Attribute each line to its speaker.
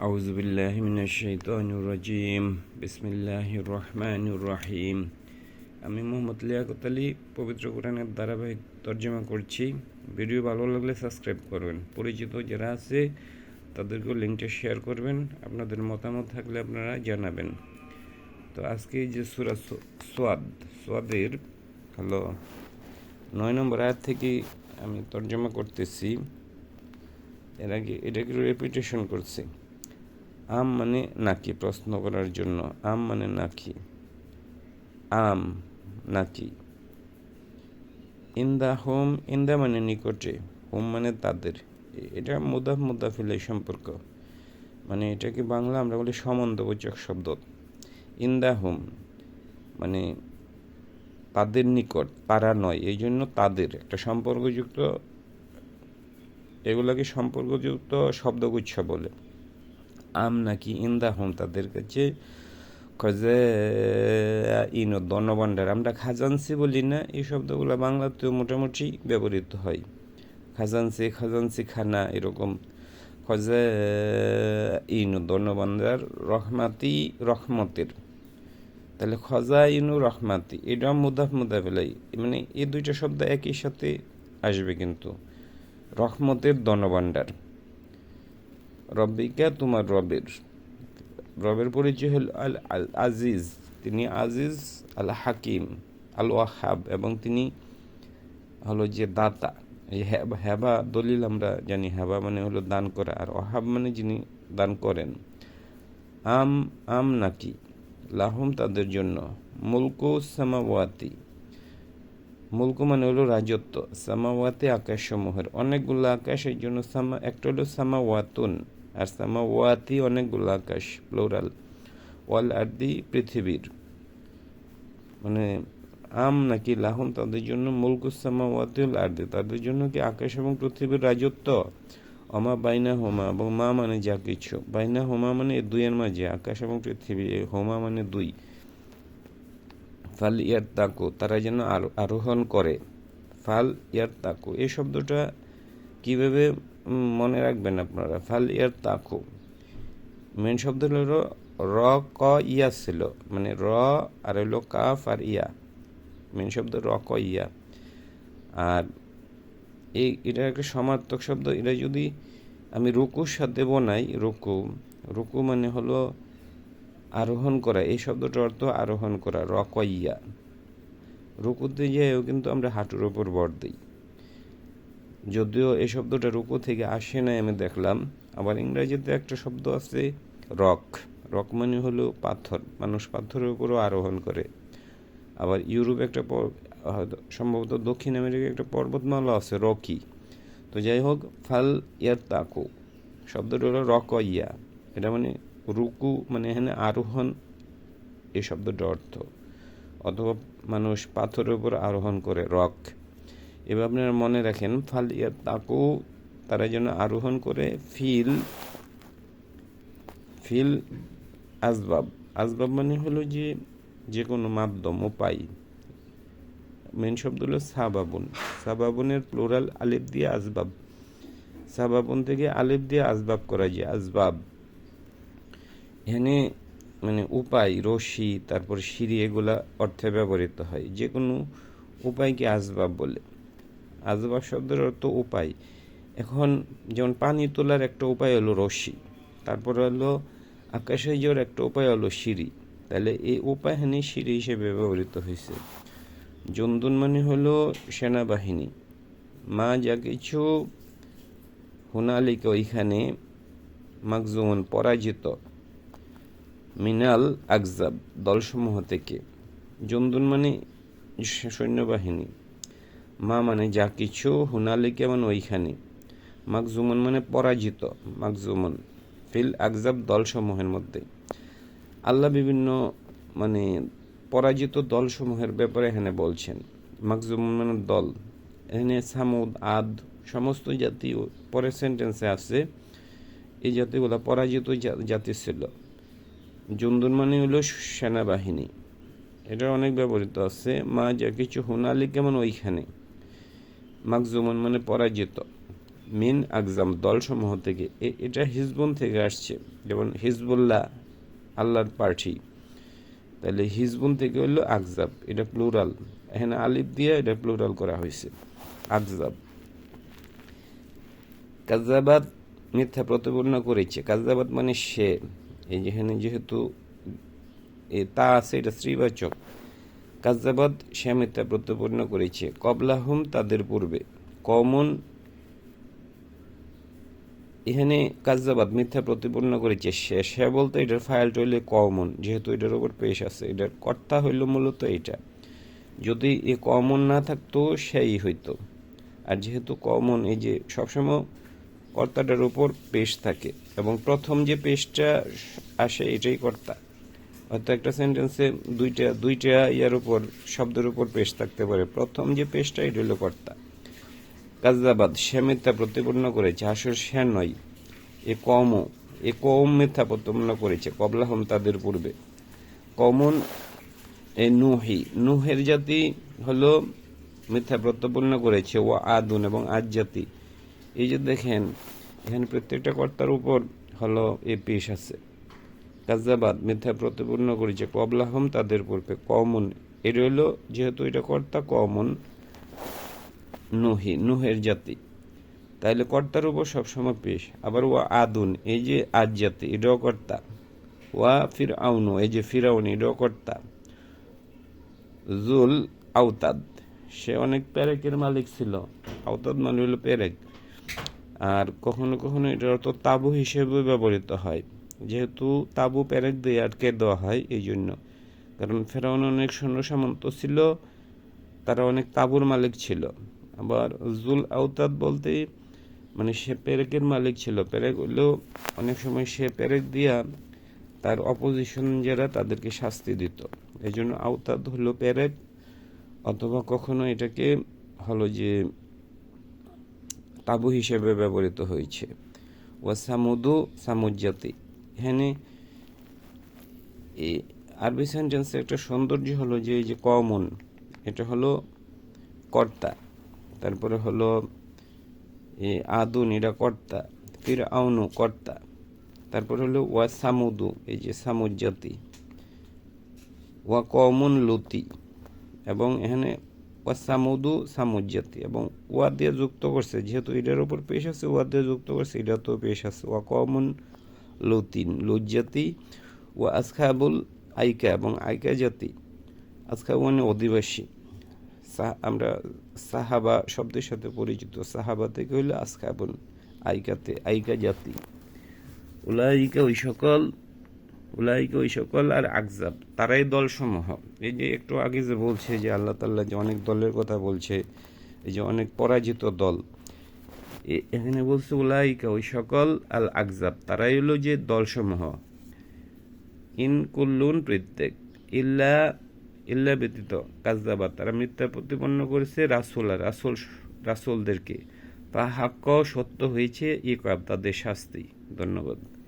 Speaker 1: أعوذ بالله من الشيطان الرجيم بسم الله الرحمن الرحيم আমি মোহাম্মদ লিয়াকত আলী পবিত্র কোরআনের ধারাবাহিক তর্জমা করছি ভিডিও ভালো লাগলে সাবস্ক্রাইব করবেন পরিচিত যারা আছে তাদেরকেও লিঙ্কটা শেয়ার করবেন আপনাদের মতামত থাকলে আপনারা জানাবেন তো আজকে এই যে সুরা সো- সোয়াদ সোয়াদের হলো নয় নম্বর আয়াত থেকে আমি তর্জমা করতেছি এর আগে এটাকে রেপিটেশন করছি আম মানে নাকি? প্রশ্ন করার জন্য আম মানে নাকি? আম নাকি? ইন্দা হোম ইন ইন্দা মানে নিকটে, হোম মানে তাদের। এটা মুদাফ এই সম্পর্ক। মানে এটাকে বাংলা? আমরা বলি সম্বন্ধবোচক শব্দ। ইন ইন্দা হোম মানে তাদের নিকট, তারা নয়, এই জন্য তাদের। একটা সম্পর্কযুক্ত, এগুলোকে সম্পর্কযুক্ত শব্দগুচ্ছ বলে। আম নাকি ইন্দা হোম তাদের কাছে খোঁজে ইনো দনবন্ডার আমরা খাজানসি বলি না এই শব্দগুলো বাংলাতেও মোটামুটি ব্যবহৃত হয় খাজানসি খাজানসি খানা এরকম খোঁজে ইনো দনবন্ডার রহমাতি রহমতের তাহলে খজা ইনু রহমাতি এটা মুদাফ মুদাফেলাই মানে এই দুইটা শব্দ একই সাথে আসবে কিন্তু রহমতের দনবন্ডার রব্বিকা তোমার রবের। রবের পরিচয় হল আল আল আজিজ। তিনি আজিজ, আল হাকিম, আল ওয়াহাব এবং তিনি হলো যে দাতা। এই হেবা দলিল আমরা জানি। হেবা মানে হলো দান করা আর ওহাব মানে যিনি দান করেন। আম আম নাকি? লাহুম তাদের জন্য। মুলকু সামাওয়াতি। মুলকু মানে হলো রাজত্ব। সামাওয়াতে আকাশসমূহের। অনেকগুলো আকাশের জন্য সামা একটা হলো সামাওয়াতুন। আর সামাওয়াতি অনেকগুলো আকাশ প্লোরাল ওয়াল আর্দি, পৃথিবীর। মানে আম নাকি লাহুম তাদের জন্য মুলকু সামাওয়াতি ওয়াল আর্দি, তাদের জন্য কি আকাশ এবং পৃথিবীর রাজত্ব? অমা বাইনা হোমা এবং মা মানে যা কিছু। বাইনা হোমা মানে দুইয়ের মাঝে, আকাশ এবং পৃথিবী, হোমা মানে দুই। ফাল ইয়ার তাকু তারা যেন আরো- আরোহণ করে। ফাল ইয়ার তাকু এই শব্দটা কীভাবে মনে রাখবেন আপনারা? ফাল ইয়ার তাকু। মেন শব্দ হলো র ক, ইয়া ছিল। মানে র আর হলো কাফ আর ইয়া। মেন শব্দ র, ক, ইয়া। আর এই এটা একটা সমার্থক শব্দ। এটা যদি আমি রুকুর সাথে বনাই, রুকু রুকু মানে হলো আরোহণ করা। এই শব্দটার অর্থ আরোহণ করা রকইয়া রুকুতে যেও কিন্তু আমরা হাঁটুর ওপর বর দিই। যদিও এই শব্দটা রুকু থেকে আসে নাই, আমি দেখলাম। আবার ইংরেজিতে একটা শব্দ আছে, রক। রক মানে হলো পাথর, মানুষ পাথরের উপরও আরোহণ করে। আবার ইউরোপ একটা সম্ভবত দক্ষিণ আমেরিকা একটা পর্বতমালা আছে, রকি। তো যাই হোক, ফাল ইয়ার তাকু শব্দটা হলো রক ইয়া এটা মানে রুকু মানে এখানে আরোহণ, এই শব্দটার অর্থ। অথবা মানুষ পাথরের উপর আরোহণ করে, রক। এবার আপনারা মনে রাখেন, ফাল তাকু, তারা যেন আরোহণ করে ফিল ফিল আসবাব। আসবাব মানে হলো যে যে কোনো মাধ্যম, উপায়। মেন শব্দ হলো সাবাবুন। সাবাবনের প্লোরাল আলেপ দিয়ে আসবাব। সাবাবুন থেকে আলিফ দিয়ে আসবাব করা যায়, আসবাব। এখানে মানে উপায়, রশি, তারপর সিঁড়ি, এগুলা অর্থে ব্যবহৃত হয়। যে কোনো উপায়কে আসবাব বলে। আসবাব শব্দের অর্থ উপায়। এখন যেমন পানি তোলার একটা উপায় হলো রশি তারপর হলো আকাশে যাওয়ার একটা উপায় হলো সিঁড়ি। তাহলে এই উপায় এখানে সিঁড়ি হিসেবে ব্যবহৃত হয়েছে। জন্দুন মানে হলো সেনাবাহিনী। মা যা কিছু হুনালিকা ওইখানে মাকজুমন পরাজিত। মিনাল আকজাব দলসমূহ থেকে। জন্দুন মানে সৈন্যবাহিনী। মা মানে যা কিছু হুনালিকা মানে ওইখানে। মাকজুমন মানে পরাজিত, মাকজুমন। ফিল আকজাব দলসমূহের মধ্যে। আল্লাহ বিভিন্ন মানে পরাজিত দলসমূহের ব্যাপারে এখানে বলছেন। মাকজুমন মানে দল। এখানে সামুদ, আদ, সমস্ত জাতি পরের সেন্টেন্সে আছে, এই জাতিগুলো পরাজিত জাতি ছিল। জুন্দুন মানে হলো সেনাবাহিনী। এটা অনেক ব্যবহৃত আছে। মা যা কিছু, হুনালি কেমন ওইখানে। মাকজুমন মানে পরাজিত। মিন আকজাম, দলসমূহ থেকে। এটা হিজবুন থেকে আসছে। যেমন হিজবুল্লাহ, আল্লাহর পার্টি তাহলে হিজবুন থেকে হলো আকজাব, এটা প্লুরাল। এখানে আলিফ দিয়ে এটা প্লুরাল করা হয়েছে আকজাব। কাজাবাদ মিথ্যা প্রতিপন্ন করেছে। কাজাবাদ মানে সে। এই যেখানে যেহেতু তা আছে, এটা শ্রীবাচক কাজাবাদ সে মিথ্যা প্রতিপন্ন করেছে। কবলাহুম তাদের পূর্বে। কমন এখানে কাজাবাদ মিথ্যা প্রতিপন্ন করেছে। সে সে বলতে এটার ফাইলটা হইলে কমন, যেহেতু এটার উপর পেশ আছে। এটার কর্তা হইল মূলত এটা। যদি এ কমন না থাকতো, সেই হইতো। আর যেহেতু কমন, এই যে সবসময় কর্তাটার উপর পেশ থাকে এবং প্রথম যে পেশটা আসে, এটাই কর্তা। হয়তো একটা সেন্টেন্সে দুইটা দুইটা ইয়ার উপর, শব্দের উপর পেশ থাকতে পারে। প্রথম যে পেশটা, এটা হলো কর্তা। কাজাবাদ সে মিথ্যা প্রতিপন্ন করেছে, আসল সে নয়। এ কমও এ কম মিথ্যা প্রতিপন্ন করেছে, কবলাহম তাদের পূর্বে। কমন এ নুহি। নুহের জাতি হলো মিথ্যা প্রত্যপন্ন করেছে ও আদুন এবং আজ জাতি। এই যে দেখেন, এখানে প্রত্যেকটা কর্তার উপর হলো এ পেশ আছে। কাজাবাদ মিথ্যা প্রতিপন্ন করেছে। কবলাহম তাদের পূর্বে কমন। এর হলো যেহেতু এটা কর্তা কমন, নুহি, নুহের জাতি। তাইলে কর্তার উপর সবসময় পেশ। আবার ওয়া আদুন, এই যে আজ জাতি, এটাও কর্তা। ওয়া ফির আউনু এই যে ফিরাউন এটাও কর্তা। জুল আউতাদ সে অনেক প্যারেকের মালিক ছিল। আউতাদ মানে হলো প্যারেক আর কখনো কখনো এটার অর্থ তাবু হিসেবে ব্যবহৃত হয়। যেহেতু তাবু প্যারেক দিয়ে আটকে দেওয়া হয়, এই জন্য। কারণ ফেরাউন অনেক সৈন্য সামন্ত ছিল, তারা অনেক তাবুর মালিক ছিল। আবার জুল আউতাদ বলতে মানে সে পেরেকের মালিক ছিল। পেরেক হলেও অনেক সময় সে পেরেক দিয়া তার অপোজিশন যারা তাদেরকে শাস্তি দিত। এই জন্য আওতাদ হলো পেরেক অথবা কখনো এটাকে হলো যে তাবু হিসেবে ব্যবহৃত হয়েছে। ও সামুদু সামুজাতি এখানে আরবি সেন্টেন্সে একটা সৌন্দর্য হলো যে, এই যে কমন এটা হলো কর্তা, তারপরে হলো এ আদুন, এটা কর্তা ফির আউনু কর্তা, তারপর হলো ওয়া সামুদু, এই যে সামুদ জাতি, ওয়া কমন লুতি, এবং এখানে ওয়া সামুদু সামুদ জাতি, এবং ওয়া দিয়ে যুক্ত করছে, যেহেতু এটার উপর পেশ আছে, ওয়া দিয়ে যুক্ত করছে এটা তো পেশ আছে, ওয়া কমন লুতিন লুত জাতি ওয়া আসখাবুল আইকা এবং আইকা জাতি। আজকা মানে অধিবাসী। আমরা সাহাবা শব্দের সাথে পরিচিত। সাহাবা থেকে হইল আসখাবুন আইকাতে, আইকা জাতি। উলাইকা ওই সকল, উলাইকা ওই সকল আর আকজাব, তারাই দল সমূহ এই যে একটু আগে যে বলছে যে আল্লাহ তাল্লাহ যে অনেক দলের কথা বলছে, এই যে অনেক পরাজিত দল। এখানে বলছে, উলাইকা ওই সকল আল আকজাব তারাই হলো যে দলসমূহ। ইন কুল্লুন প্রত্যেক, ইল্লা ইল্লা ব্যতীত কাজদাবাদ তারা মিথ্যা প্রতিপন্ন করেছে রাসুলা, রাসুল, রাসুলদেরকে। তা হাক্য সত্য হয়েছে ইকাব তাদের শাস্তি। ধন্যবাদ।